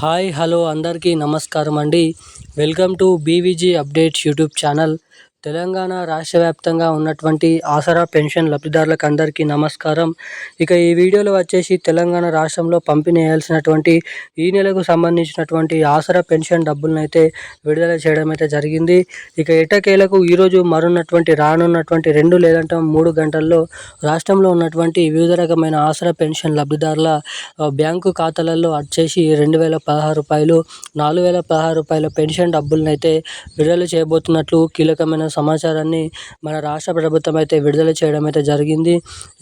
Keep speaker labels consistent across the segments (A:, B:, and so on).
A: Hi hello అందరికీ నమస్కారం అండి. Welcome to BVG updates YouTube channel. Telangana రాష్ట్ర వ్యాప్తంగా ఉన్నటువంటి ఆసరా పెన్షన్ లబ్ధిదారులకు అందరికీ నమస్కారం. ఇక ఈ వీడియోలో వచ్చేసి తెలంగాణ రాష్ట్రంలో పంపిణీ చేయాల్సినటువంటి ఈ నెలకు సంబంధించినటువంటి ఆసరా పెన్షన్ డబ్బులను అయితే విడుదల చేయడం అయితే జరిగింది. ఇక ఎటకేలకు ఈరోజు మరున్నటువంటి రానున్నటువంటి రెండు లేదంటే మూడు గంటల్లో రాష్ట్రంలో ఉన్నటువంటి వివిధ రకమైన ఆసరా పెన్షన్ లబ్ధిదారుల బ్యాంకు ఖాతాలలో వచ్చేసి రెండు వేల పదహారు రూపాయలు నాలుగు వేల పదహారు రూపాయల పెన్షన్ డబ్బులను అయితే విడుదల చేయబోతున్నట్లు కీలకమైన సమాచారాన్ని మన రాష్ట్ర ప్రభుత్వం అయితే విడుదల చేయడం అయితే జరిగింది.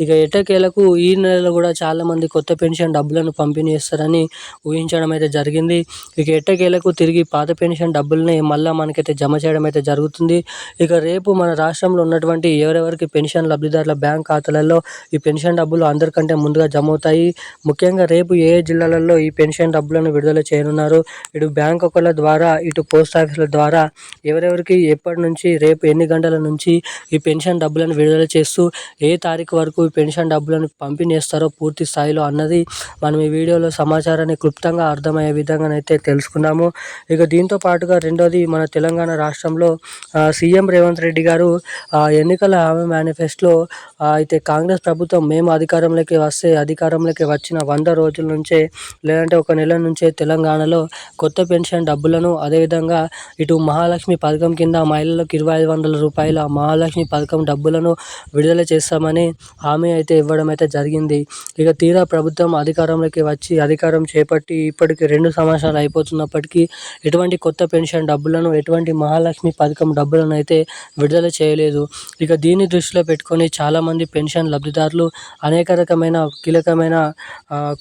A: ఇక ఎట్టకేలకు ఈ నెలలో కూడా చాలామంది కొత్త పెన్షన్ డబ్బులను పంపిణీ చేస్తారని ఊహించడం అయితే జరిగింది. ఇక ఎట్టకేలకు తిరిగి పాత పెన్షన్ డబ్బుల్ని మళ్ళీ మనకైతే జమ చేయడం అయితే జరుగుతుంది. ఇక రేపు మన రాష్ట్రంలో ఉన్నటువంటి ఎవరెవరికి పెన్షన్ లబ్ధిదారుల బ్యాంక్ ఖాతాలలో ఈ పెన్షన్ డబ్బులు అందరికంటే ముందుగా జమ అవుతాయి ముఖ్యంగా రేపు ఏ జిల్లాలలో ఈ పెన్షన్ డబ్బులను విడుదల చేయనున్నారు? ఇటు బ్యాంక్ ఒకళ్ళ ద్వారా ఇటు పోస్ట్ ఆఫీసుల ద్వారా ఎవరెవరికి ఎప్పటి నుంచి రేపు ఎన్ని గంటల నుంచి ఈ పెన్షన్ డబ్బులను విడుదల చేస్తూ ఏ తారీఖు వరకు ఈ పెన్షన్ డబ్బులను పంపిణీ చేస్తారో పూర్తి స్థాయిలో అన్నది మనం ఈ వీడియోలో సమాచారాన్ని క్లుప్తంగా అర్థమయ్యే విధంగానైతే తెలుసుకున్నాము. ఇక దీంతో పాటుగా రెండోది మన తెలంగాణ రాష్ట్రంలో సీఎం రేవంత్ రెడ్డి గారు ఎన్నికల హామీ మేనిఫెస్టోలో అయితే కాంగ్రెస్ ప్రభుత్వం మేము అధికారంలోకి వస్తే అధికారంలోకి వచ్చిన వంద రోజుల నుంచే లేదంటే ఒక నెల నుంచే తెలంగాణలో కొత్త పెన్షన్ డబ్బులను అదేవిధంగా ఇటు మహాలక్ష్మి పథకం కింద మహిళలకు ఇరవై ఐదు వందల రూపాయల మహాలక్ష్మి పథకం డబ్బులను విడుదల చేస్తామని హామీ అయితే ఇవ్వడం అయితే జరిగింది. ఇక తీరా ప్రభుత్వం అధికారంలోకి వచ్చి అధికారం చేపట్టి ఇప్పటికి రెండు సంవత్సరాలు అయిపోతున్నప్పటికీ ఎటువంటి కొత్త పెన్షన్ డబ్బులను ఎటువంటి మహాలక్ష్మి పథకం డబ్బులను అయితే విడుదల చేయలేదు. ఇక దీన్ని దృష్టిలో పెట్టుకొని చాలామంది పెన్షన్ లబ్ధిదారులు అనేక రకమైన కీలకమైన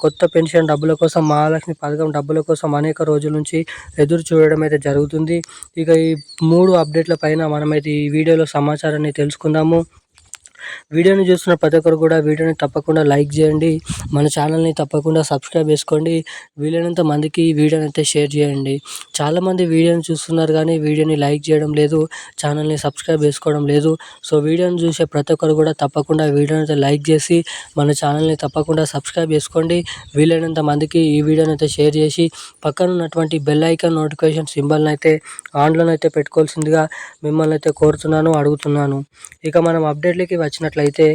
A: కొత్త పెన్షన్ డబ్బుల కోసం మహాలక్ష్మి పథకం డబ్బుల కోసం అనేక రోజుల నుంచి ఎదురు చూడడం అయితే జరుగుతుంది. ఇక ఈ మూడు అప్డేట్ల పైన మనం మనమైతే ఈ వీడియోలో సమాచారాన్ని తెలుసుకుందాము. వీడియోని చూస్తున్న ప్రతి ఒక్కరు కూడా వీడియోని తప్పకుండా లైక్ చేయండి. మన ఛానల్ని తప్పకుండా సబ్స్క్రైబ్ చేసుకోండి. వీలైనంత మందికి ఈ వీడియోని అయితే షేర్ చేయండి. చాలామంది వీడియోని చూస్తున్నారు కానీ వీడియోని లైక్ చేయడం లేదు ఛానల్ని సబ్స్క్రైబ్ చేసుకోవడం లేదు. సో వీడియోని చూసే ప్రతి ఒక్కరు కూడా తప్పకుండా వీడియోని అయితే లైక్ చేసి మన ఛానల్ని తప్పకుండా సబ్స్క్రైబ్ చేసుకోండి. వీలైనంత మందికి ఈ వీడియోని అయితే షేర్ చేసి పక్కన ఉన్నటువంటి బెల్ ఐకాన్ నోటిఫికేషన్ సింబల్ని అయితే ఆన్లోనైతే పెట్టుకోవాల్సిందిగా మిమ్మల్ని అయితే కోరుతున్నాను అడుగుతున్నాను. ఇక మనం అప్డేట్లకి వచ్చినట్లయితే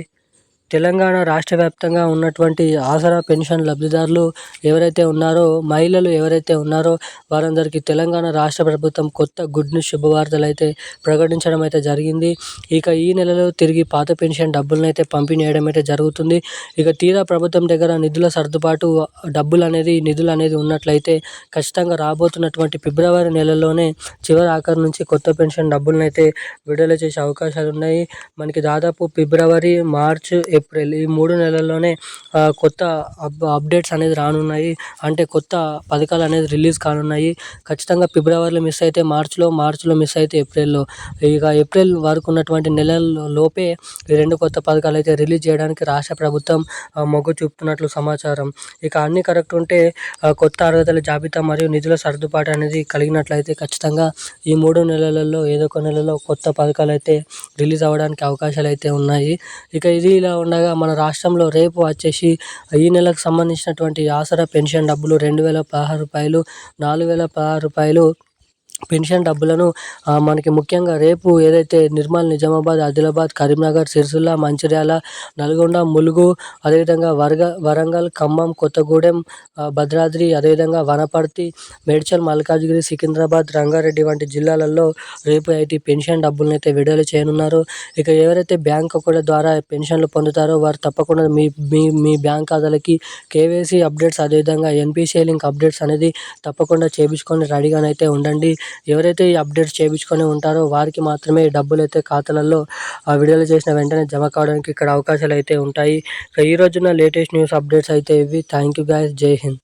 A: తెలంగాణ రాష్ట్ర వ్యాప్తంగా ఉన్నటువంటి ఆసరా పెన్షన్ లబ్ధిదారులు ఎవరైతే ఉన్నారో మహిళలు ఎవరైతే ఉన్నారో వారందరికీ తెలంగాణ రాష్ట్ర ప్రభుత్వం కొత్త గుడ్ న్యూస్ శుభవార్తలు అయితే ప్రకటించడం అయితే జరిగింది. ఇక ఈ నెలలో తిరిగి పాత పెన్షన్ డబ్బులను అయితే పంపిణీ చేయడం అయితే జరుగుతుంది. ఇక తీరా ప్రభుత్వం దగ్గర నిధుల సర్దుబాటు డబ్బులు అనేది నిధులు అనేది ఉన్నట్లయితే ఖచ్చితంగా రాబోతున్నటువంటి ఫిబ్రవరి నెలలోనే చివరి ఆఖరి నుంచి కొత్త పెన్షన్ డబ్బులను అయితే విడుదల చేసే అవకాశాలు ఉన్నాయి మనకి దాదాపు ఫిబ్రవరి మార్చ్ ఏప్రిల్ ఈ మూడు నెలల్లోనే కొత్త అప్ అప్డేట్స్ అనేది రానున్నాయి. అంటే కొత్త పథకాలు అనేది రిలీజ్ కానున్నాయి. ఖచ్చితంగా ఫిబ్రవరిలో మిస్ అయితే మార్చిలో మార్చ్లో మిస్ అయితే ఏప్రిల్లో. ఇక ఏప్రిల్ వరకు ఉన్నటువంటి నెలల లోపే ఈ రెండు కొత్త పథకాలు అయితే రిలీజ్ చేయడానికి రాష్ట్ర ప్రభుత్వం మొగ్గు చూపుతున్నట్లు సమాచారం. ఇక అన్నీ కరెక్ట్ ఉంటే కొత్త అర్హతల జాబితా మరియు నిధుల సర్దుబాటు అనేది కలిగినట్లయితే ఖచ్చితంగా ఈ మూడు నెలలలో ఏదో ఒక నెలలో కొత్త పథకాలు అయితే రిలీజ్ అవ్వడానికి అవకాశాలు అయితే ఉన్నాయి. ఇక ఇది ఇలా ఉండగా మన రాష్ట్రంలో రేపు వచ్చేసి ఈ నెలకు సంబంధించినటువంటి ఆసరా పెన్షన్ డబ్బులు రెండు వేల పదహారు రూపాయలు నాలుగు వేల పదహారు రూపాయలు పెన్షన్ డబ్బులను మనకి ముఖ్యంగా రేపు ఏదైతే నిర్మల్ నిజామాబాద్ ఆదిలాబాద్ కరీంనగర్ సిరిసిల్ల మంచిర్యాల నల్గొండ ములుగు అదేవిధంగా వరగ వరంగల్ ఖమ్మం కొత్తగూడెం భద్రాద్రి అదేవిధంగా వనపర్తి మేడ్చల్ మల్కాజ్గిరి సికింద్రాబాద్ రంగారెడ్డి వంటి జిల్లాలలో రేపు అయితే పెన్షన్ డబ్బులను అయితే విడుదల చేయనున్నారు. ఇక ఎవరైతే బ్యాంక్ అకౌంట్ ద్వారా పెన్షన్లు పొందుతారో వారు తప్పకుండా మీ మీ మీ బ్యాంక్ ఖాతాలకి కేవైసీ అప్డేట్స్ అదేవిధంగా ఎన్పిసిఐ లింక్ అప్డేట్స్ అనేది తప్పకుండా చేయించుకొని రెడీగానైతే ఉండండి. ఎవరైతే ఈ అప్డేట్స్ చేయించుకొని ఉంటారో వారికి మాత్రమే డబ్బులు అయితే ఖాతాలలో విడుదల చేసిన వెంటనే జమ కావడానికి ఇక్కడ అవకాశాలు అయితే ఉంటాయి ఈ రోజున లేటెస్ట్ న్యూస్ అప్డేట్స్ అయితే ఇవి. Thank you guys. Jai Hind.